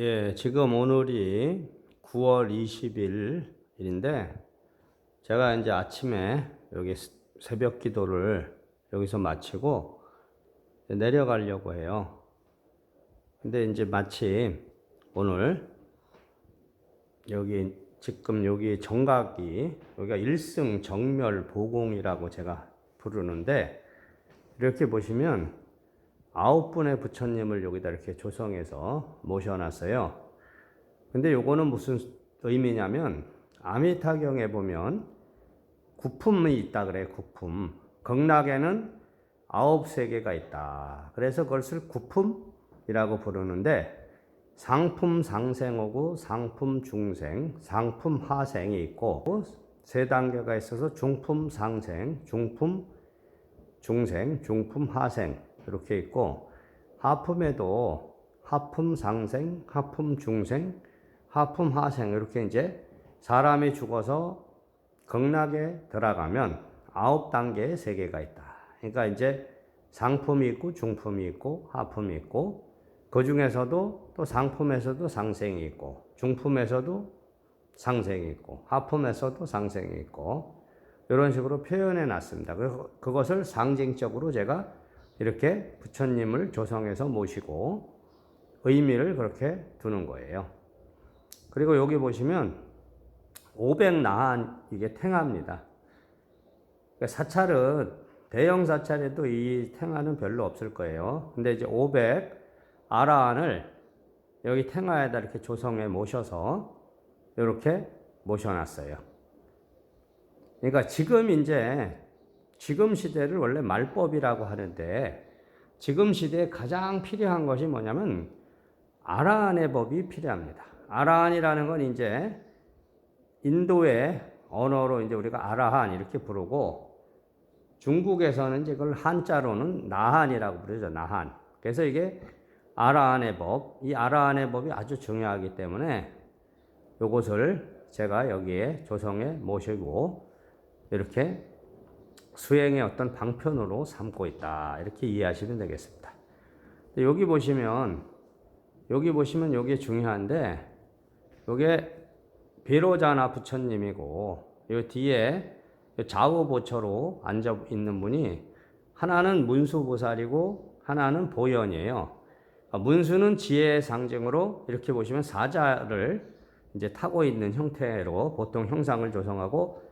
예, 지금 오늘이 9월 20일인데 제가 이제 아침에 여기 스- 새벽 기도를 여기서 마치고 내려가려고 해요. 근데 이제 마침 오늘 여기 지금 여기 정각이 여기가 일승 정멸 보공이라고 제가 부르는데 이렇게 보시면 아홉 분의 부처님을 여기다 이렇게 조성해서 모셔놨어요. 근데 요거는 무슨 의미냐면 아미타경에 보면 구품이 있다 그래 구품. 극락에는 아홉 세계가 있다. 그래서 그것을 구품이라고 부르는데 상품 상생하고 상품 중생, 상품 하생이 있고 세 단계가 있어서 중품 상생, 중품 중생, 중품 하생 이렇게 있고 하품에도 하품 상생, 하품 중생, 하품 하생 이렇게 이제 사람이 죽어서 극락에 들어가면 아홉 단계의 세계가 있다. 그러니까 이제 상품이 있고 중품이 있고 하품이 있고 그 중에서도 또 상품에서도 상생이 있고 중품에서도 상생이 있고 하품에서도 상생이 있고 이런 식으로 표현해 놨습니다. 그것을 상징적으로 제가 이렇게 부처님을 조성해서 모시고 의미를 그렇게 두는 거예요. 그리고 여기 보시면 500나한 이게 탱화입니다. 그러니까 사찰은 대형 사찰에도 이 탱화는 별로 없을 거예요. 근데 이제 500 아라한을 여기 탱화에다 이렇게 조성해 모셔서 이렇게 모셔놨어요. 그러니까 지금 이제 지금 시대를 원래 말법이라고 하는데 지금 시대에 가장 필요한 것이 뭐냐면 아라한의 법이 필요합니다. 아라한이라는 건 이제 인도의 언어로 이제 우리가 아라한 이렇게 부르고 중국에서는 이제 그걸 한자로는 나한이라고 부르죠. 나한. 그래서 이게 아라한의 법, 이 아라한의 법이 아주 중요하기 때문에 요것을 제가 여기에 조성해 모시고 이렇게 수행의 어떤 방편으로 삼고 있다. 이렇게 이해하시면 되겠습니다. 여기 보시면 여기 보시면 여기 중요한데 요게 비로자나 부처님이고 요 뒤에 좌우 보처로 앉아 있는 분이 하나는 문수보살이고 하나는 보현이에요. 아, 문수는 지혜의 상징으로 이렇게 보시면 사자를 이제 타고 있는 형태로 보통 형상을 조성하고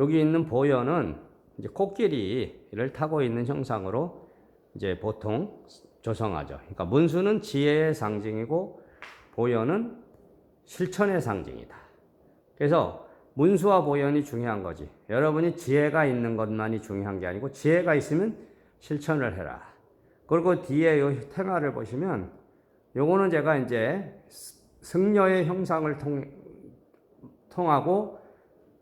여기 있는 보현은 이제 코끼리를 타고 있는 형상으로 이제 보통 조성하죠. 그러니까 문수는 지혜의 상징이고 보현은 실천의 상징이다. 그래서 문수와 보현이 중요한 거지. 여러분이 지혜가 있는 것만이 중요한 게 아니고 지혜가 있으면 실천을 해라. 그리고 뒤에 요 테마를 보시면 요거는 제가 이제 승려의 형상을 통, 통하고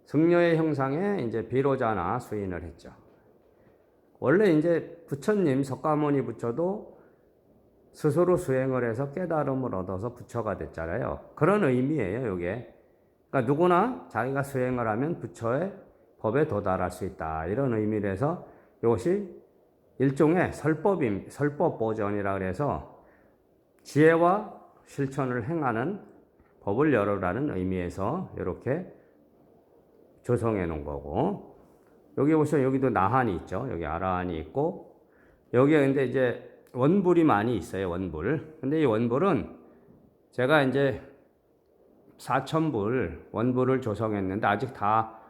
승려의 형상에 이제 비로자나 수인을 했죠. 원래 이제 부처님 석가모니 부처도 스스로 수행을 해서 깨달음을 얻어서 부처가 됐잖아요. 그런 의미예요, 이게. 그러니까 누구나 자기가 수행을 하면 부처의 법에 도달할 수 있다. 이런 의미에서 이것이 일종의 설법임, 설법 보전이라 그래서 지혜와 실천을 행하는 법을 열어라는 의미에서 이렇게 조성해 놓은 거고 여기 보시면 여기도 나한이 있죠. 여기 아라한이 있고 여기에 근데 이제 원불이 많이 있어요. 원불. 근데 이 원불은 제가 이제 4천불 원불을 조성했는데 아직 다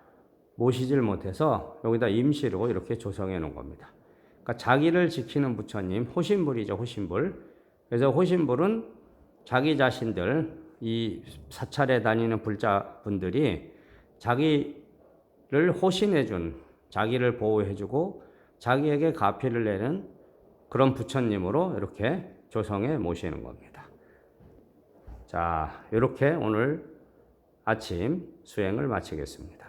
모시질 못해서 여기다 임시로 이렇게 조성해 놓은 겁니다. 그러니까 자기를 지키는 부처님 호신불이죠. 호신불. 그래서 호신불은 자기 자신들 이 사찰에 다니는 불자분들이 자기를 호신해 준 자기를 보호해 주고 자기에게 가피를 내는 그런 부처님으로 이렇게 조성해 모시는 겁니다. 자, 이렇게 오늘 아침 수행을 마치겠습니다.